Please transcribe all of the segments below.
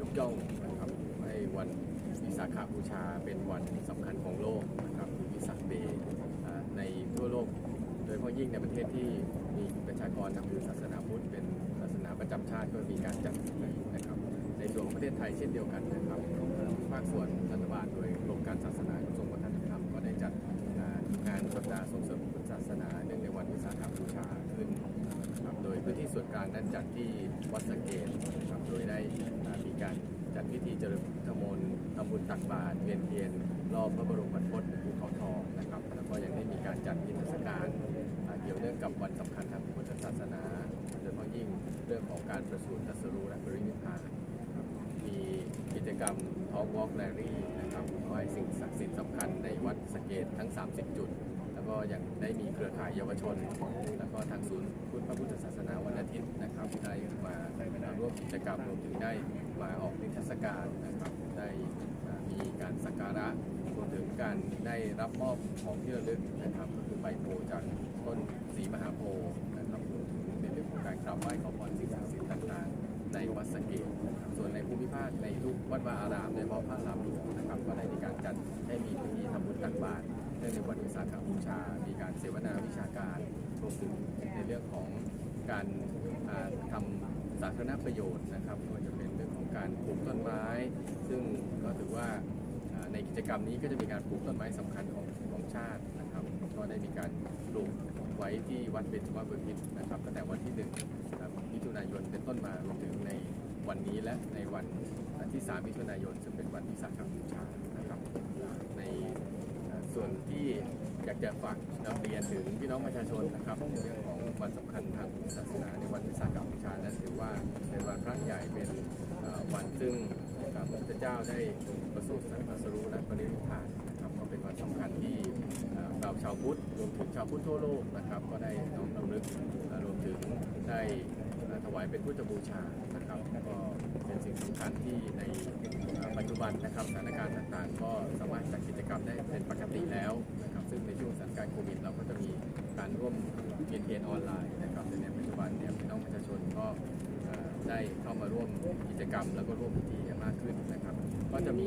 ยกย่องนะครับให้วันวิสาขบูชาเป็นวันสำคัญของโลกนะครับวิสาขเดย์อ่าในทั่วโลก โดยเฉพาะยิ่งในประเทศที่มีประชากรนับถือศาสนาพุทธเป็นศาสนาประจำชาติก็มีการจัดนะครับ ในส่วนของประเทศไทยเช่นเดียวกันนะครับภาคส่วนรัฐบาลโดยกรมการศาสนากระทรวงวัฒนธรรมก็ได้จัดงานสัปดาห์ส่งเสริมพุทธศาสนาเนื่องในวันวิสาขบูชาขึ้น นะครับโดยพื้นที่ส่วนกลางนั้นจัดที่วัดสเกดนะครับโดยได้มีการจัดพิธีเจริญพุทธมนต์ทำบุญตักบาตรเวียนเทียนรอบพระบรมบรรพตภูเขาทองนะครับแล้วก็ยังได้มีการจัดนิทรรศการเกี่ยวเนื่องกับวันสำคัญทางพุทธศาสนาโดยเฉพาะยิ่งเรื่องของการประสูติตรัสรู้และปรินิพพานนะครับมีกิจกรรม Talk Walk Rally นะครับไหว้สิ่งศักดิ์สิทธิ์สำคัญในวัดสเกตทั้ง 30 จุด ก็ยังได้มีเครือข่ายเยาวชน แล้วก็ทางศูนย์พุทธพระพุทธศาสนาวันอาทิตย์นะครับได้มาร่วมกิจกรรมรวมถึงได้มาออกนิทรรศการนะครับได้มีการสักการะรวมถึงการได้รับมอบของที่ระลึกนะครับก็คือใบโพจากต้นสีมหาโพนะครับรวมถึงในเรื่องของการกราบไหว้ขอพรสิ่งศักดิ์สิทธิ์ต่างๆ ในวัดสะเกดนะครับส่วนในภูมิภาคในทุกวัดวาอารามโดยเฉพาะพระอารามหลวงนะครับก็ได้มีการจัดให้มีพิธีทำบุญตักบาตร เนื่องในวันวิสาขบูชา มีการเสวนาวิชาการรวมถึงในเรื่องของการาทำสาธารณประโยชน์นะครับไม่ว่าจะเป็นเรื่องของการปลูกต้นไม้ ซึ่งก็ถือว่าในกิจกรรมนี้ก็จะมีการปลูกต้นไม้สำคัญของของชาตินะครับ ก็ได้มีการปลูกไว้ที่วัดเบญจมาบพิตรนะครับตั้งแต่วันที่1มิถุนายนเป็นต้นมารวมถึงในวันนี้และในวันที่ 3 มิถุนายน ซึ่งเป็นวันวิสาขบูชานะครับใน ส่วนที่อยากจะฝากนำเรียนถึงพี่น้องประชาชนนะครับในเรื่องของวันสำคัญทางศาสนาในวันวิสาขบูชานั้นถือว่าเป็นวันพระใหญ่เป็นวันซึ่งพระพุทธเจ้าได้ประสูติตรัสรู้และปรินิพพานนะครับก็เป็นวันสำคัญที่เราชาวพุทธรวมถึงชาวพุทธทั่วโลกนะครับ ก็ได้น้อมรำลึกรวมถึงได้ ถวายเป็นพุทธบูชานะครับก็เป็นสิ่งสำคัญที่ในปัจจุบันนะครับสถานการณ์ต่างๆ ก็สามารถจัดกิจกรรมได้เป็นปกติแล้วนะครับซึ่งในช่วงสถานการณ์โควิดเราก็จะมีการร่วมเรียนเทียนออนไลน์นะครับในปัจจุบันเนี่ยพี่น้องประชาชนก็ได้เข้ามาร่วมกิจกรรม แล้วก็ร่วมพิธีกันมากขึ้นนะครับ ก็จะมี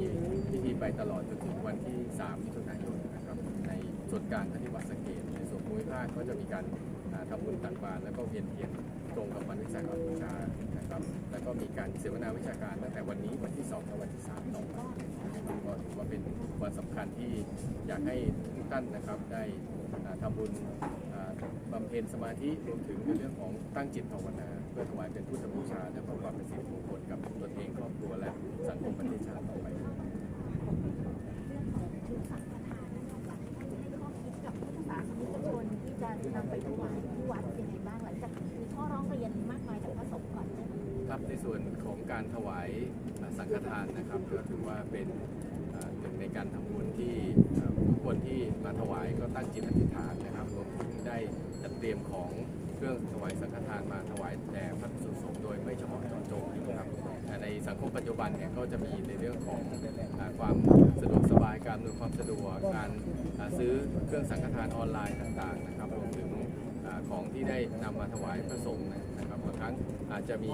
พิธีไปตลอดจนถึงวันที่3มิถุนายนนะครับในส่วนกางก็ที่วัดสเกดในส่วนภูมิภาคก็จะมีการทำบุญตักบาตรแล้วก็เวียนเทียน ตรงกับวันวิสาขบูชานะครับ แล้วก็มีการเสวนาวิชาการตั้งแต่วันนี้วันที่2ถึงวันที่3ต่อไปก็ถือว่าเป็นวันสำคัญที่อยากให้ทุกท่านนะครับได้อ่าบุญอ่าบำเพ็ญสมาธิรวมถึงในเรื่องของตั้งจิตภาวนา เพื่อถวายเป็นพุทธบูชาและเพื่อความเป็นสิริมงคลกับตนเองครอบครัวและสังคมประเทศชาติต่อไปเรื่องของชุดสังฆทานนะคะอยากให้ทธศานิกชนที่จะนำไปถวายที่วัด ครับในส่วนของการถวายสังฆทานนะครับ ก็ถือว่าเป็นหนึ่งในการทำบุญที่ทุกคนที่มาถวายก็ตั้งจิตอธิษฐานนะครับรวมถึงได้จัดเตรียมของเครื่องถวายสังฆทานมาถวายแด่พระภิกษุสงฆ์โดยไม่เฉพาะเจาะจงนะครับแต่ในสังคมปัจจุบันเนี่ยก็จะมีในเรื่องของความสะดวกสบายการอำนวยความสะดวกการซื้อเครื่องสังฆทานออนไลน์ต่างๆนะครับรวมถึงของที่ได้นำมาถวายพระสงฆ์นะครับบางครั้งอาจจะมี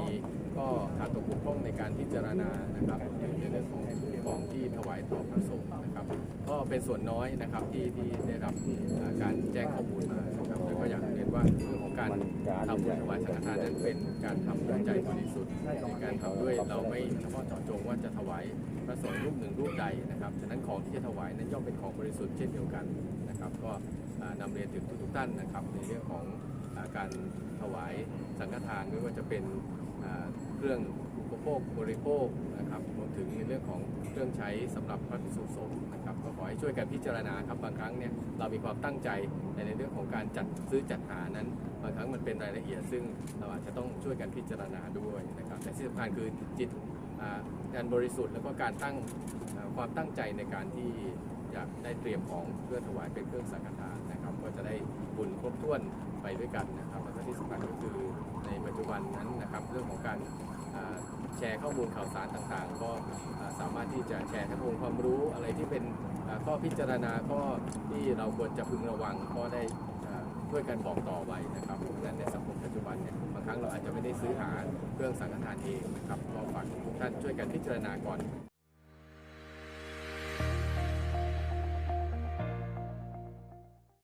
ก็ขาดตกบกพร่องในการพิจารณานะครับในเรื่องของของที่ถวายต่อพระสงฆ์นะครับ ก็เป็นส่วนน้อยนะครับที่ที่ได้รับการแจ้งข้อมูลมานะครับแต่ก็อยากเรียนว่าเรื่องของการทำบุญถวายสังฆทานนั้นเป็นการทำด้วยใจบริสุทธิ์ในการทำด้วยเราไม่เฉพาะเจาะจงว่าจะถวายพระสงฆ์รูปหนึ่งรูปใดนะครับฉะนั้นของที่จะถวายนั้นย่อมเป็นของบริสุทธิ์เช่นเดียวกันนะครับก็อ่านำเรียนถึงทุกๆท่านนะครับในเรื่องของการถวายสังฆทานไม่ว่าจะเป็น เครื่องอุปโภคบริโภคนะครับรวมถึงในเรื่องของเครื่องใช้สำหรับพระภิกษุสงฆ์นะครับก็ขอให้ช่วยกันพิจารณาครับบางครั้งเนี่ยเรามีความตั้งใจแต่ในเรื่องของการจัดซื้อจัดหานั้น บางครั้งมันเป็นรายละเอียด ซึ่งเราอาจจะต้องช่วยกันพิจารณาด้วยนะครับแต่ที่สำคัญคือจิตการบริสุทธิ์แล้วก็การตั้งความตั้งใจในการที่อยากได้เตรียมของเพื่อถวายเป็นเครื่องสังฆทาน จะได้บุญครบถ้วนไปด้วยกันนะครับแล้วก็ที่สำคัญก็คือในปัจจุบันนั้นนะครับเรื่องของการแชร์ข้อมูลข่าวสารต่างๆ ก็สามารถที่จะแชร์ข้งอมูลความรู้อะไรที่เป็นข้อพิจารณาข้อที่เราควรจะพึงระวังก็ได้ช่วยกันบอกต่อไว้นะครับเพราะฉะนั้นในสังคมปัจจุบันเนี่ยบางครั้งเราอาจจะไม่ได้ซื้อหาเครื่องสังฆทานเองนะครับก็ฝากทุกท่านช่วยกันพิจารณาก่อน